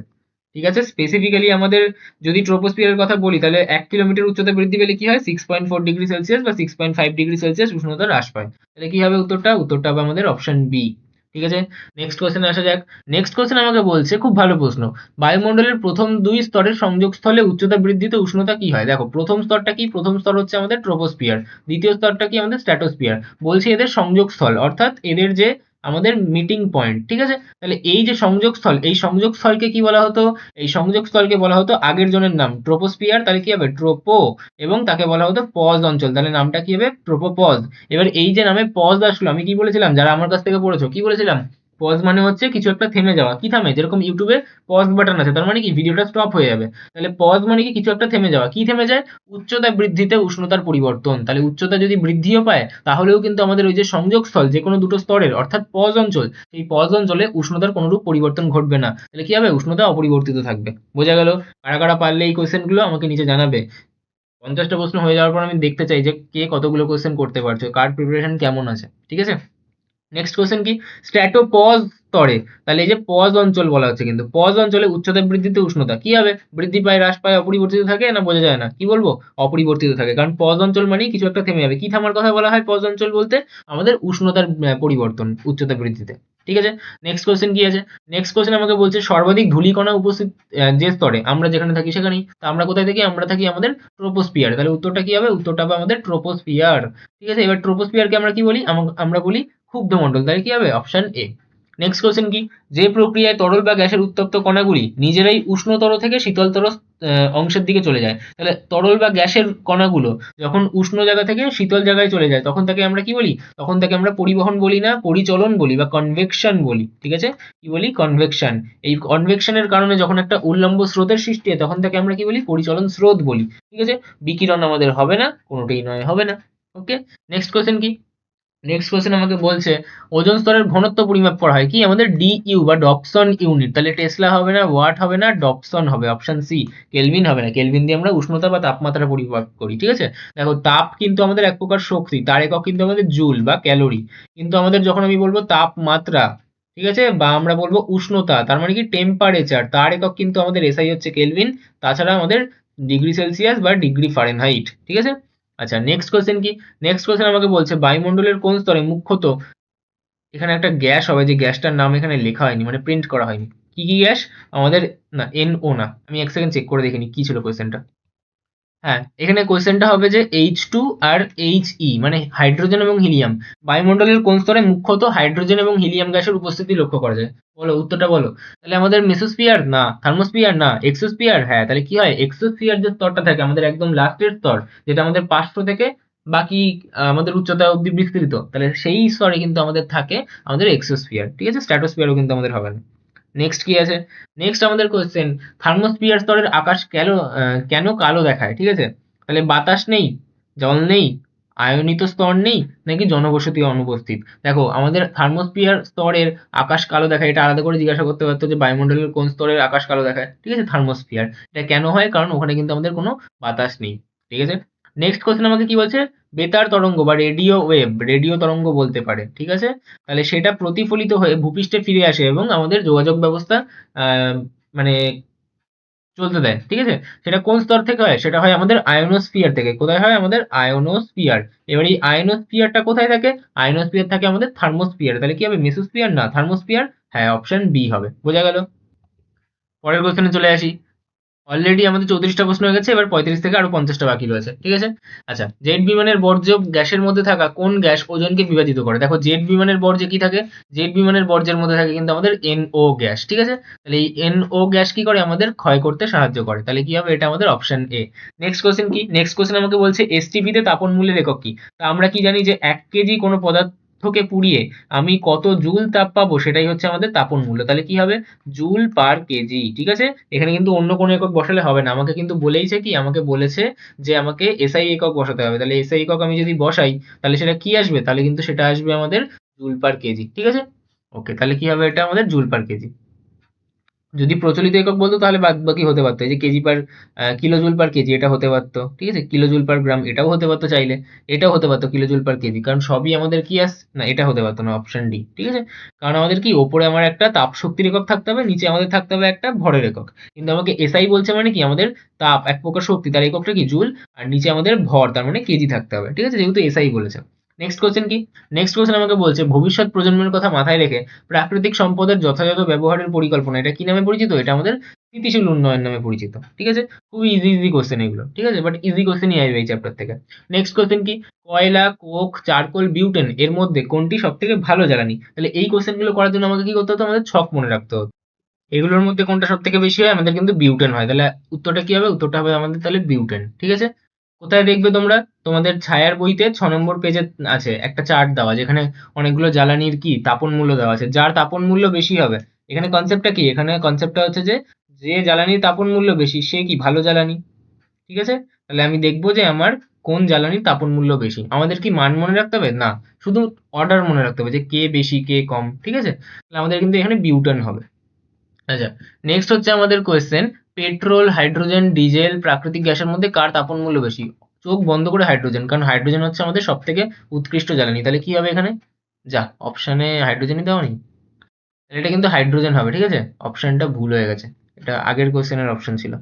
ঠিক আছে? স্পেসিফিক্যালি আমাদের যদি ট্রোপোস্পিয়ারের কথা বলি, তাহলে এক কিলোমিটার উচ্চতা বৃদ্ধি পেলে কি হয়? Six point four degree Celsius বা six point five degree Celsius উষ্ণতা হ্রাস পায়। তাহলে কি হবে উত্তরটা? উত্তরটা হবে আমাদের অপশন বি ঠিক আছে? নেক্সট কোয়েশ্চেন আসা যাক। নেক্সট কোয়েশ্চেন আমাকে বলছে, খুব ভালো প্রশ্ন। বায়ুমণ্ডলের প্রথম দুই স্তরের সংযোগস্থলে উচ্চতা বৃদ্ধিতে উষ্ণতা কি হয়? দেখো, প্রথম স্তরটা কি? প্রথম স্তর হচ্ছে আমাদের ট্রোপোস্ফিয়ার দ্বিতীয় স্তরটা কি? আমাদের স্ট্র্যাটোস্ফিয়ার বলছে এদের সংযোগস্থল অর্থাৎ এদের যে আমাদের মিটিং পয়েন্ট ঠিক আছে? তাহলে এই যে সংযোগস্থল, এই সংযোগস্থলকে কি বলা হতো? এই সংযোগস্থলকে বলা হতো আগের জনের নাম ট্রোপোস্পিয়ার তাহলে কি হবে? ট্রোপো এবং তাকে বলা হতো পজ অঞ্চল, তাহলে নামটা কি হবে? ট্রোপোপজ এবার এই যে নামে পজ আসলো, আমি কি বলেছিলাম? যারা আমার কাছ থেকে পড়েছো, কি বলেছিলাম? পজ মানে হচ্ছে কিছু একটা থেমে যাওয়া। কি থামে? যেরকম ইউটিউবে পজ বাটন আছে, তার মানে কি? ভিডিওটা স্টপ হয়ে যাবে। তাহলে পজ মানে কি? কিছু একটা থেমে যাওয়া। কি থেমে যায়? উচ্চতা বৃদ্ধিতে উষ্ণতার পরিবর্তন। তাহলে উচ্চতা যদি বৃদ্ধিও পায়, তাহলেও কিন্তু আমাদের ওই যে সংযোগস্থল, যে কোনো দুটো স্তরের, অর্থাৎ পজ অঞ্চল, সেই পজ অঞ্চলে উষ্ণতার কোনোরূপ পরিবর্তন ঘটবে না। তাহলে কি হবে? উষ্ণতা অপরিবর্তিত থাকবে। বোঝা গেল? কারা কারা পারলে এই কোয়েশ্চেনগুলো আমাকে নিচে জানাবে। পঞ্চাশটা প্রশ্ন হয়ে যাওয়ার পর আমি দেখতে চাই যে কে কতগুলো কোয়েশ্চেন করতে পারছ। কার প্রিপারেশন কেমন আছে? ঠিক আছে? নেক্সট কোয়েশ্চেন কি? স্ট্র্যাটো পজ স্তরে। তাহলে এই যে পজ অঞ্চল বলা হচ্ছে কিন্তু। পজ অঞ্চলে উচ্চতা বৃদ্ধিতে উষ্ণতা কি হবে? বৃদ্ধি পায়, হ্রাস পায়, অপরিবর্তিত থাকে না বোঝা যায় না? কি বলব? অপরিবর্তিত থাকে। কারণ পজ অঞ্চল মানেই কিছু একটা থেমে যাবে। কি থামার কথা বলা হয় পজ অঞ্চল বলতে? আমাদের উষ্ণতার পরিবর্তন উচ্চতা বৃদ্ধিতে। ঠিক আছে? নেক্সট কোয়েশ্চেন কি আছে? নেক্সট কোয়েশ্চেন আমাকে বলছে সর্বাধিক ধূলিকণা উপস্থিত যে স্তরে? আমরা যেখানে থাকি সেখানেই। তা আমরা কোথায় থাকি? আমরা থাকি আমাদের ট্রোপোস্ফিয়ার তাহলে উত্তরটা কি হবে? উত্তরটা হবে আমাদের ট্রোপোস্ফিয়ার ঠিক আছে? এবার ট্রোপোস্ফিয়ারকে আমরা কি বলি? আমরা বলি ক্ষুব্ধ মণ্ডল। তাহলে কি হবে? অপশন এ নেক্সট কোশ্চেন কি? যে প্রক্রিয়ায় তরল বা গ্যাসের উত্তপ্ত কণাগুলি নিজেরাই উষ্ণতর থেকে শীতলতর অংশের দিকে চলে যায়, তাহলে তরল বা গ্যাসের কণাগুলো যখন উষ্ণ জায়গা থেকে শীতল জায়গায় চলে যায়, তখন তাকে আমরা কি বলি? তখন তাকে আমরা পরিবহন বলি না, পরিচলন বলি বা কনভেকশন বলি, ঠিক আছে? কি বলি? কনভেকশন এই কনভেকশনের কারণে যখন একটা উল্লম্ব স্রোতের সৃষ্টি হয়, তখন তাকে আমরা কি বলি? পরিচলন স্রোত বলি, ঠিক আছে? বিকিরণ আমাদের হবে না, কোনোটাই নয়, হবে না ওকে নেক্সট কোশ্চেন কি? নেক্সট কোশ্চেন আমাকে বলছে, ওজোন স্তরের ঘনত্ব পরিমাপ করা হয় কি? আমাদের ডিইউ বা ডপসন ইউনিট তাহলে টেসলা হবে না ওয়াট হবে না ডপসন হবে অপশন সি কেলভিন হবে না। কেলভিন দিয়ে আমরা উষ্ণতা বা তাপমাত্রা পরিমাপ করি, ঠিক আছে? দেখো, তাপ কিন্তু আমাদের এক প্রকার শক্তি, তার একক কিন্তু আমাদের জুল বা ক্যালোরি। কিন্তু আমাদের যখন আমি বলব তাপমাত্রা, ঠিক আছে? বা আমরা বলব উষ্ণতা, তার মানে কি? টেম্পারেচার তার একক কিন্তু আমাদের এসআই হচ্ছে কেলভিন তাছাড়া আমাদের ডিগ্রি সেলসিয়াস বা ডিগ্রি ফারেনহাইট ঠিক আছে? আচ্ছা নেক্সট কোশ্চেন কি? নেক্সট কোশ্চেন আমাকে বলছে, বায়ুমণ্ডলের কোন স্তরে মুখ্যত এখানে একটা গ্যাস হবে, যে গ্যাসটার নাম এখানে লেখা হয়নি মানে প্রিন্ট করা হয়নি। কি কি গ্যাস? আমাদের, না এন ও না। আমি এক সেকেন্ড চেক করে দেখিনি, কি ছিল কোয়েশ্চেনটা হ্যাঁ এখানে কোয়েশ্চেনটা হবে যে এইচ টু আর এইচ ই মানে হাইড্রোজেন এবং হিলিয়াম বায়ুমণ্ডলের কোন স্তরে মুখ্যত হাইড্রোজেন এবং হিলিয়াম গ্যাসের উপস্থিতি লক্ষ্য করা যায়? বলো, উত্তরটা বলো। তাহলে আমাদের মেসোস্ফিয়ার না থার্মোস্ফিয়ার না এক্সোস্ফিয়ার হ্যাঁ তাহলে কি হয়? এক্সোস্ফিয়ার যে স্তরটা থাকে, আমাদের একদম লাস্টের স্তর, যেটা আমাদের পাঁচশো থেকে বাকি আমাদের উচ্চতা অব্দি বিস্তৃত, তাহলে সেই স্তরে কিন্তু আমাদের থাকে আমাদের এক্সোস্ফিয়ার ঠিক আছে? স্ট্র্যাটোস্ফিয়ারও কিন্তু আমাদের হবে না। নেক্সট কি আছে? নেক্সট আমাদের কোশ্চেন থার্মোস্ফিয়ার স্তরের আকাশ কেন কেন কালো দেখায়? ঠিক আছে? তাহলে বাতাস নেই, জল নেই, আয়নিত স্তর নেই, নাকি জনবসতি অনুপস্থিত? দেখো, আমাদের থার্মোস্ফিয়ার স্তরের আকাশ কালো দেখায়। এটা আলাদা করে জিজ্ঞাসা করতে পারতো যে বায়ুমণ্ডলের কোন স্তরের আকাশ কালো দেখায়। ঠিক আছে? থার্মোস্ফিয়ার এটা কেন হয়? কারণ ওখানে কিন্তু আমাদের কোনো বাতাস নেই। ঠিক আছে? নেক্সট কোশ্চেন আমাকে কি বলছে? বেতার তরঙ্গ বা রেডিও ওয়েভ রেডিও তরঙ্গ বলতে পারে, ঠিক আছে? তাহলে সেটা প্রতিফলিত হয়ে ভূপৃষ্ঠে ফিরে আসে এবং আমাদের যোগাযোগ ব্যবস্থা মানে চলতে দেয়, ঠিক আছে? সেটা কোন স্তর থেকে হয়? সেটা হয় আমাদের আয়োনোস্ফিয়ার থেকে। কোথায় হয়? আমাদের আয়োনোস্ফিয়ার এবার এই আয়োনোস্ফিয়ারটা কোথায় থাকে? আয়োনোস্ফিয়ার থাকে আমাদের থার্মোস্ফিয়ার তাহলে কি হবে? মেসোস্ফিয়ার না থার্মোস্ফিয়ার হ্যাঁ অপশন বি হবে। বোঝা গেল? পরের কোশ্চেনে চলে আসি। অলরেডি আমাদের চৌত্রিশটা প্রশ্ন হয়ে গেছে, এবার পঁয়ত্রিশ থেকে আরও পঞ্চাশটা বাকি রয়েছে, ঠিক আছে? আচ্ছা জেট বিমানের বর্জ্য গ্যাসের মধ্যে থাকা কোন গ্যাস ওজনকে বিভাজিত করে? দেখো জেট বিমানের বর্জ্যে কি থাকে? জেট বিমানের বর্জ্যের মধ্যে থাকে কিন্তু আমাদের এনও গ্যাস, ঠিক আছে? তাহলে এই এনও গ্যাস কি করে আমাদের ক্ষয় করতে সাহায্য করে? তাহলে কি হবে? এটা আমাদের অপশন এ নেক্সট কোশ্চেন কি? নেক্সট কোশ্চেন আমাকে বলছে এসটিপি তে তাপন মূল্যের একক কি? তা আমরা কি জানি যে এক কেজি কোনো পদার্থকে পুড়িয়ে আমি কত জুল তাপ পাবো সেটাই হচ্ছে আমাদের তাপন মূল্য। তাহলে কি হবে? জুল পার কেজি ঠিক আছে? এখানে কিন্তু অন্য কোনো একক বসালে হবে না। আমাকে কিন্তু বলেইছে কি? আমাকে বলেছে যে আমাকে এসআই একক বসাতে হবে। তাহলে এসআই একক আমি যদি বসাই, তাহলে সেটা কি আসবে? তাহলে কিন্তু সেটা আসবে আমাদের জুল পার কেজি ঠিক আছে? ওকে তাহলে কি হবে এটা? আমাদের জুল পার কেজি যদি প্রচলিত একক বলতো, তাহলে বাদ বাকি হতে পারতো। এই যে kg per kilo joule per kg, এটা হতে পারতো। ঠিক আছে? কিলো জুল পার গ্রাম এটাও হতে পারতো চাইলে। এটাও হতে পারতো কিলো জুল পার কেজি। কারণ সবই আমাদের কি আস, না, এটা হতে পারতো না অপশন ডি ঠিক আছে? কারণ আমাদের কি, ওপরে আমার একটা তাপ শক্তির একক থাকতে হবে, নিচে আমাদের থাকতে হবে একটা ভরের একক। কিন্তু আমাকে এসআই বলছে মানে কি, আমাদের তাপ, এক প্রকার শক্তি, তার এককটা কি? জুল, আর নিচে আমাদের ভর, তার মানে কেজি থাকতে হবে। ঠিক আছে? যেহেতু এসআই বলেছে। নেক্সট কোশ্চেন কি? নেক্সট কোশ্চেন আমাকে বলছে, ভবিষ্যৎ প্রজন্মের কথা মাথায় রেখে প্রাকৃতিক সম্পদের যথাযথ ব্যবহারের পরিকল্পনা, এটা কি নামে পরিচিত? এটা আমাদের স্থিতিশীল উন্নয়ন নামে পরিচিত, ঠিক আছে? খুবই ইজি ইজি কোশ্চেন এগুলো, ঠিক আছে? বাট ইজি কোশ্চেনই আসবে এই চ্যাপ্টার থেকে। নেক্সট কোশ্চেন কি? কয়লা, কোক, চারকোল বিউটেন এর মধ্যে কোনটি সব থেকে ভালো জ্বালানি? তাহলে এই কোশ্চেনগুলো করার জন্য আমাকে কি করতে হতো? আমাদের ছক মনে রাখতে হতো। এগুলোর মধ্যে কোনটা সব থেকে বেশি হয়? আমাদের কিন্তু বিউটেন হয়। তাহলে উত্তরটা কি হবে? উত্তরটা হবে আমাদের তাহলে বিউটেন ঠিক আছে? কোথায় দেখবে তোমরা? তোমাদের ছায়ার বইতে ছ নম্বর পেজে আছে একটা চার্ট দেওয়া, যেখানে অনেকগুলো জ্বালানির কি তাপন মূল্য দেওয়া আছে। যার তাপন মূল্য বেশি হবে। এখানে কনসেপ্টটা কি? এখানে কনসেপ্টটা হচ্ছে যে যে জ্বালানির তাপন মূল্য বেশি, সে কি? ভালো জ্বালানি। ঠিক আছে? তাহলে আমি দেখব যে আমার কোন জ্বালানির তাপন মূল্য বেশি। আমাদের কি মান মনে রাখতে হবে? না, শুধু অর্ডার মনে রাখতে হবে যে কে বেশি, কে কম। ঠিক আছে? তাহলে আমাদের কিন্তু এখানে বিউটেন হবে। আচ্ছা নেক্সট হচ্ছে আমাদের কোয়েশ্চেন পেট্রোল হাইড্রোজেন ডিজেল প্রাকৃতিক গ্যাসের মধ্যে কার তাপন মূল্য বেশি? চোখ বন্ধ করে হাইড্রোজেন কারণ হাইড্রোজেন হচ্ছে আমাদের সব থেকে উৎকৃষ্ট জ্বালানি। তাহলে কি হবে এখানে? যা অপশানে হাইড্রোজেনই দেওয়া নেই। এটা কিন্তু হাইড্রোজেন হবে, ঠিক আছে? অপশানটা ভুল হয়ে গেছে। এটা আগের কোশ্চেনের অপশন ছিল।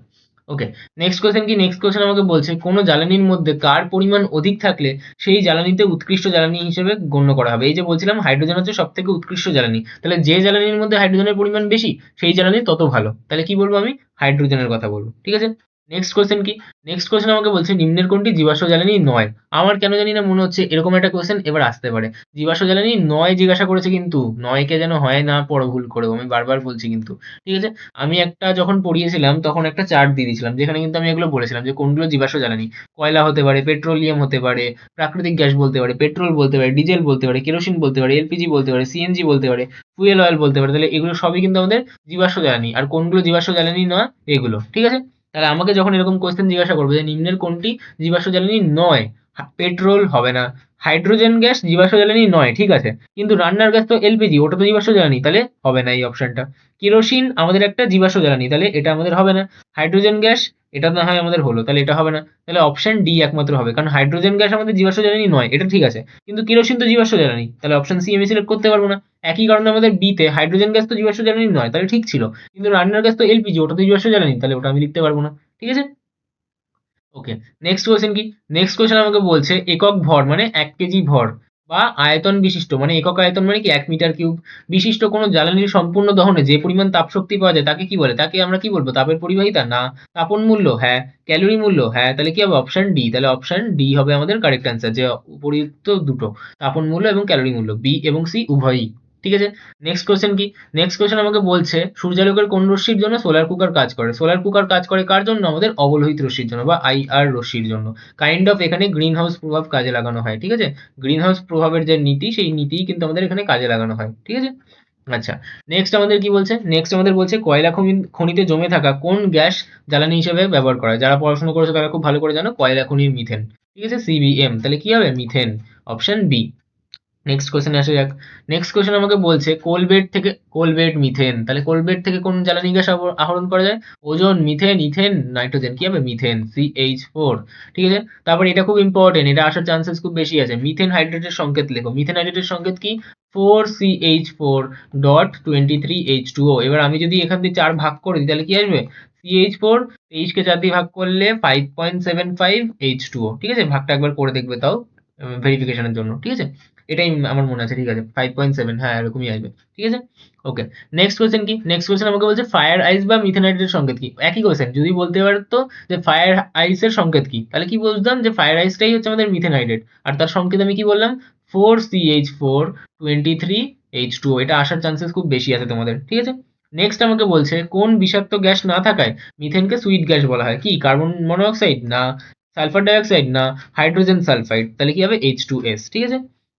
ওকে নেক্সট কোয়েশন কি? নেক্সট কোশ্চেন আমাকে বলছে, কোনো জ্বালানির মধ্যে কার পরিমাণ অধিক থাকলে সেই জ্বালানিতে উৎকৃষ্ট জ্বালানি হিসেবে গণ্য করা হবে? এই যে বলছিলাম হাইড্রোজেন হচ্ছে সব থেকে উৎকৃষ্ট জ্বালানি। তাহলে যে জ্বালানির মধ্যে হাইড্রোজেনের পরিমাণ বেশি, সেই জ্বালানি তত ভালো। তাহলে কি বলব আমি? হাইড্রোজেনের কথা বলব, ঠিক আছে? নেক্সট কোশ্চেন কি? নেক্সট কোশ্চেন আমাকে বলছে, নিম্নের কোনটি জীবাশ্ম জ্বালানি নয়? আমার কেন জানি না মনে হচ্ছে, এরকম একটা কোয়েশ্চেন এবার আসতে পারে। জীবাশ্ম জ্বালানি নয় জিজ্ঞাসা করেছে কিন্তু, নয়কে যেন হয় না, পড়ো ভুল করেও আমি বারবার বলছি কিন্তু। ঠিক আছে? আমি একটা যখন পড়িয়েছিলাম, তখন একটা চার্ট দিয়ে দিয়েছিলাম, যেখানে কিন্তু আমি এগুলো বলেছিলাম যে, কোনগুলো জীবাশ্ম জ্বালানি? কয়লা হতে পারে পেট্রোলিয়াম হতে পারে, প্রাকৃতিক গ্যাস বলতে পারে পেট্রোল বলতে পারে ডিজেল বলতে পারে কেরোসিন বলতে পারে এলপিজি বলতে পারে সিএনজি বলতে পারে ফুয়েল অয়েল বলতে পারে, তাহলে এগুলো সবই কিন্তু আমাদের জীবাশ্ম জ্বালানি। আর কোনগুলো জীবাশ্ম জ্বালানি নয়? এগুলো। ঠিক আছে? তাহলে আমাকে যখন এরকম কোয়েশ্চেন জিজ্ঞাসা করবে যে নিম্নের কোনটি জীবাশ্ম জ্বালানি নয় পেট্রোল হবে না। হাইড্রোজেন গ্যাস জীবাশ্ম জ্বালানি নয়, ঠিক আছে? কিন্তু রান্নার গ্যাস তো এলপিজি, ওটা তো জীবাশ্ম জ্বালানি, তাহলে হবে না এই অপশনটা। কেরোসিন আমাদের একটা জীবাশ্ম জ্বালানি, তাহলে এটা আমাদের হবে না। হাইড্রোজেন গ্যাস, এটা না হয় আমাদের হলো, তাহলে এটা হবে না। তাহলে অপশন ডি একমাত্র হবে, কারণ হাইড্রোজেন গ্যাস আমাদের জীবাশ্ম জ্বালানি নয়, এটা ঠিক আছে। কিন্তু কেরোসিন তো জীবাশ্ম জ্বালানি, তাহলে অপশন সি আমি সিলেক্ট করতে পারব না। একই কারণে আমাদের বিতে হাইড্রোজেন গ্যাস তো জীবাশ্ম জ্বালানি নয়, তাহলে ঠিক ছিল। কিন্তু রান্নার গ্যাস তো এলপিজি, ওটা তো জীবাশ্ম জ্বালানি, তাহলে ওটা আমি লিখতে পারব না, ঠিক আছে? ওকে নেক্সট কোয়েশ্চেন কি? নেক্সট কোয়েশ্চেন আমাকে বলছে, একক ভর মানে এক কেজি ভর বা আয়তন বিশিষ্ট মানে একক আয়তন মানে কি? এক মিটার কিউব বিশিষ্ট কোনো জ্বালানির সম্পূর্ণ দহনে যে পরিমাণ তাপ শক্তি পাওয়া যায়, তাকে কি বলে? তাকে আমরা কি বলব? তাপের পরিবাহিতা? না, তাপন মূল্য? হ্যাঁ ক্যালোরি মূল্য? হ্যাঁ তাহলে কি হবে? অপশন ডি তাহলে অপশন ডি হবে আমাদের কারেক্ট অ্যান্সার যে উপরিউক্ত দুটো, তাপন মূল্য এবং ক্যালোরি মূল্য বি এবং সি উভয়ই। ঠিক আছে? নেক্সট কোয়েশ্চেন কি? নেক্সট কোয়েশ্চেন আমাকে বলছে, সূর্যালোকের কোন রশ্মির জন্য সোলার কুকার কাজ করে? সোলার কুকার কাজ করে কার জন্য? আমাদের অবলোহিত রশ্মির জন্য বা আইআর রশ্মির জন্য। কাইন্ড অফ এখানে গ্রিন হাউস প্রভাব কাজে লাগানো হয়, ঠিক আছে? গ্রিন হাউস প্রভাবের যে নীতি, সেই নীতিই কিন্তু আমাদের এখানে কাজে লাগানো হয়, ঠিক আছে? আচ্ছা নেক্সট আমাদের কি বলছে? নেক্সট আমাদের বলছে, কয়লা খনি- খনিতে জমে থাকা কোন গ্যাস জ্বালানি হিসেবে ব্যবহার করা হয়? যারা পড়াশোনা করেছে তারা খুব ভালো করে জানো, কয়লা খনির মিথেন, ঠিক আছে? সিবিএম তাহলে কি হবে? মিথেন অপশন বি নেক্সট কোশ্চেনে আসা যাক। নেক্সট কোশ্চেন আমাকে বলছে কোলবেট থেকে কোলবেট মিথেন তাহলে কোলবেট থেকে কোন জ্বালানি গ্যাস আহর- আহরণ করা যায়? ওজোন মিথেন ইথেন নাইট্রোজেন কি হবে? মিথেন সিএইচ ফোর ঠিক আছে? তারপর এটা খুব ইম্পর্টেন্ট এটা আসার চান্সেস খুব বেশি আছে। মিথেন হাইড্রেটের সংকেত লেখো। মিথেন হাইড্রেটের সংকেত কি? Four CH four dot twenty three H two O এবার আমি যদি এখান থেকে চার ভাগ করে দিই, তাহলে কি আসবে? সিএইচ ফোর তেইশকে চার দিয়ে ভাগ করলে five point seven five H two O ঠিক আছে? ভাগটা একবার করে দেখবে তাও ভেরিফিকেশনের জন্য। ঠিক আছে? এটাই আমার মনে আছে, ঠিক আছে। ফাইভ পয়েন্ট সেভেন হ্যাঁ এরকমই আসবে, ঠিক আছে? ওকে নেক্সট কোয়েশ্চেন কি? নেক্সট কোয়েশ্চেন আমাকে বলছে ফায়ার আইস বা মিথেনাইটের সংকেত কি? একই কোয়েশ্চেন যদি বলতে পারতো যে ফায়ার আইসের সংকেত কি? তাহলে কি বুঝতাম যে ফায়ার আইসটাই হচ্ছে আমাদের মিথেনাইটেড আর তার সংকেত আমি কি বললাম? Four C H four twenty three H two এটা আসার চান্সেস খুব বেশি আছে তোমাদের, ঠিক আছে? নেক্সট আমাকে বলছে, কোন বিষাক্ত গ্যাস না থাকায় মিথেনকে সুইট গ্যাস বলা হয়? কি কার্বন মনোঅক্সাইড না সালফার ডাইঅক্সাইড না হাইড্রোজেন সালফাইড তাহলে কি হবে এইচ টু এস ঠিক আছে?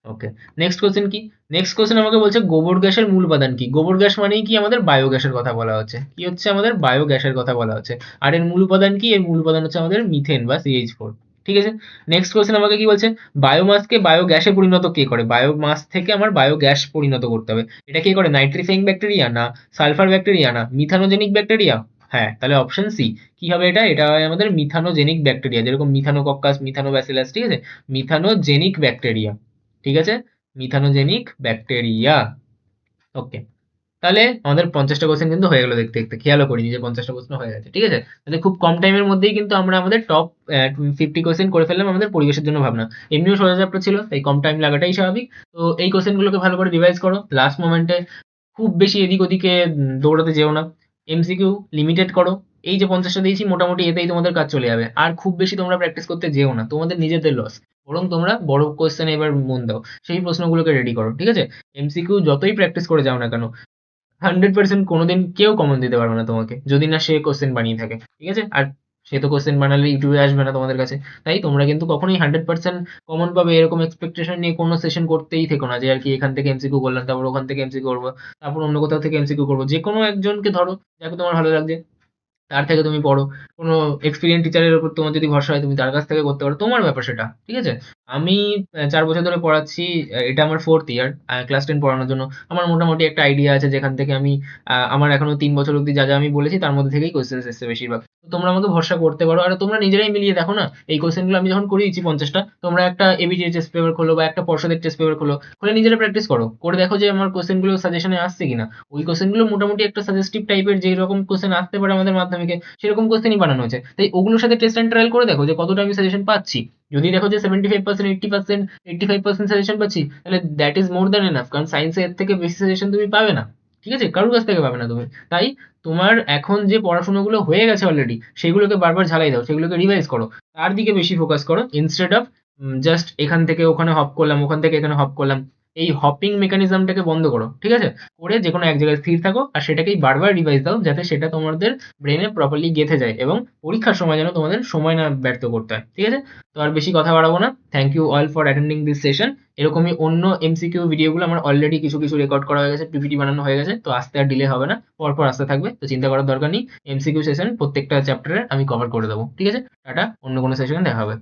ওকে নেক্সট কোশ্চেন কি? নেক্সট কোশ্চেন আমাকে বলছে গোবর গ্যাসের মূল উপাদান কি? গোবর গ্যাস মানেই কি আমাদের বায়োগ্যাসের কথা বলা হচ্ছে। কি হচ্ছে আমাদের বায়োগ্যাসের কথা বলা হচ্ছে। আর এর মূল উপাদান কি? এর মূল উপাদান হচ্ছে আমাদের মিথেন বা সিএইচ ফোর ঠিক আছে? নেক্সট কোশ্চেন আমাকে কি বলছে? বায়োমাসকে বায়োগ্যাসে পরিণত কে করে? বায়োমাস থেকে আমার বায়োগ্যাস পরিণত করতে হবে। এটা কে করে? নাইট্রিফাইং ব্যাকটেরিয়া না? সালফার ব্যাকটেরিয়া না? মিথানোজেনিক ব্যাকটেরিয়া হ্যাঁ তাহলে অপশন সি কি হবে এটা? এটা হয় আমাদের মিথানোজেনিক ব্যাকটেরিয়া যেরকম মিথানোকক্কাস মিথানোব্যাসিলাস ঠিক আছে? মিথানোজেনিক ব্যাকটেরিয়া ঠিক আছে? Methanogenic bacteria. ওকে তাহলে আমাদের পঞ্চাশটা কোশ্চেন কিন্তু হয়ে গেলো দেখতে দেখতে। খেয়ালও করিনি যে পঞ্চাশটা প্রশ্ন হয়ে গেছে, ঠিক আছে? তাহলে খুব কম টাইমের মধ্যেই কিন্তু আমরা আমাদের টপ ফিফটি কোশ্চেন করে ফেললাম আমাদের পরিবেশের জন্য ভাবনা। এমনিও সোজা চ্যাপ্টার ছিল, তাই কম টাইম লাগাটাই স্বাভাবিক। তো এই কোশ্চেনগুলোকে ভালো করে রিভাইজ করো। লাস্ট মোমেন্টে খুব বেশি এদিক ওদিকে দৌড়াতে যেও না। এমসিকিউ লিমিটেড করো। এই যে পঞ্চাশটা দিয়েছি, মোটামুটি এতেই তোমাদের কাজ চলে যাবে। আর খুব বেশি তোমরা প্র্যাকটিস করতে যেও না। তোমাদের নিজেদের লস বরং তোমরা বড় কোশ্চেনে এবার মন দাও। সেই প্রশ্নগুলোকে রেডি করো, ঠিক আছে? এমসিকিউ যতই প্র্যাকটিস করে যাও না কেন হান্ড্রেড পার্সেন্ট কোনোদিন কেউ কমন দিতে পারবে না তোমাকে, যদি না সে কোশ্চেন বানিয়ে থাকে, ঠিক আছে? আর সে তো কোশ্চেন বানালে ইউটিউবে আসবে না তোমাদের কাছে। তাই তোমরা কিন্তু কখনোই হান্ড্রেড পার্সেন্ট কমন পাবে, এরকম এক্সপেকটেশন নিয়ে কোনো সেশন করতেই থেকো না যে, আর কি এখান থেকে এমসিকিউ করলাম, তারপর ওখান থেকে এমসিকিউ করব, তারপর অন্য কোথাও থেকে এমসিকিউ করব। যে কোনো একজনকে ধরো, যাকে তোমার ভালো লাগছে। তার থেকে তুমি পড়ো। কোনো এক্সপিরিয়েন্স টিচারের উপর তোমার যদি ভরসা হয়, তুমি তার কাছ থেকে করতে পারো। তোমার ব্যাপার সেটা, ঠিক আছে? আমি চার বছর ধরে পড়াচ্ছি এটা আমার ফোর্থ ইয়ার ক্লাস টেন পড়ানোর জন্য। আমার মোটামুটি একটা আইডিয়া আছে, যেখান থেকে আমি আমার এখনও তিন বছর অবধি যা যা আমি বলেছি, তার মধ্যে থেকেই কোশ্চেন এসেছে বেশিরভাগ। তোমরা আমাকে ভরসা করতে পারো, আর তোমরা নিজেরাই মিলিয়ে দেখো না, এই কোশ্চেনগুলো আমি যখন করে দিচ্ছি পঞ্চাশটা, তোমরা একটা এবিটি টেস্ট পেপার খোলো বা একটা পর্ষদের টেস্ট পেপার খোলো, খুলে নিজেরা প্র্যাকটিস করো। করে দেখো যে আমার কোশ্চেনগুলো সাজেশনে আসছে কিনা। ওই কোশ্চেনগুলো মোটামুটি একটা সাজেস্টিভ টাইপের যেই রকম কোশ্চেন আসতে পারে আমাদের মাধ্যমিকে, সেরকম কোশ্চেনই বানানো হয়েছে। তাই ওগুলোর সাথে টেস্ট অ্যান্ড ট্রায়াল করে দেখো যে কতটা আমি সাজেশন পাচ্ছি। যদি দেখো যে seventy five percent eighty percent eighty five percent suggestion পাচ্ছি, তাহলে that is more than enough কারণ সায়েন্সে এর থেকে বেশি সাজেশন তুমি পাবে না, ঠিক আছে? কারোর কাছ থেকে পাবে না তুমি। তাই তোমার এখন যে পড়াশোনাগুলো হয়ে গেছে অলরেডি সেগুলোকে বারবার ঝালাই দাও, সেগুলোকে রিভাইজ করো। তার দিকে বেশি ফোকাস করো ইনস্টেড অফ জাস্ট এখান থেকে ওখানে হপ করলাম, ওখান থেকে এখানে হপ করলাম। এই হপিং মেকানিজমটাকে বন্ধ করো, ঠিক আছে? করে যে কোনো এক জায়গায় স্থির থাকো আর সেটাকেই বারবার রিভাইজ দাও যাতে সেটা তোমাদের ব্রেনে প্রপারলি গেঁথে যায় এবং পরীক্ষার সময় যেন তোমাদের সময় না ব্যর্থ করতে হয়, ঠিক আছে? তো আর বেশি কথা বাড়াবো না। Thank you all for attending this session এরকমই অন্য এমসিকিউ ভিডিওগুলো আমার অলরেডি কিছু কিছু রেকর্ড করা হয়ে গেছে পিপিটি বানানো হয়ে গেছে, তো আসতে আর ডিলে হবে না। পরপর আসতে থাকবে, তো চিন্তা করার দরকার নেই। এমসিকিউ সেশন প্রত্যেকটা চ্যাপ্টারে আমি কভার করে দেবো, ঠিক আছে? টাটা, অন্য কোনো সেশনে দেখা হবে।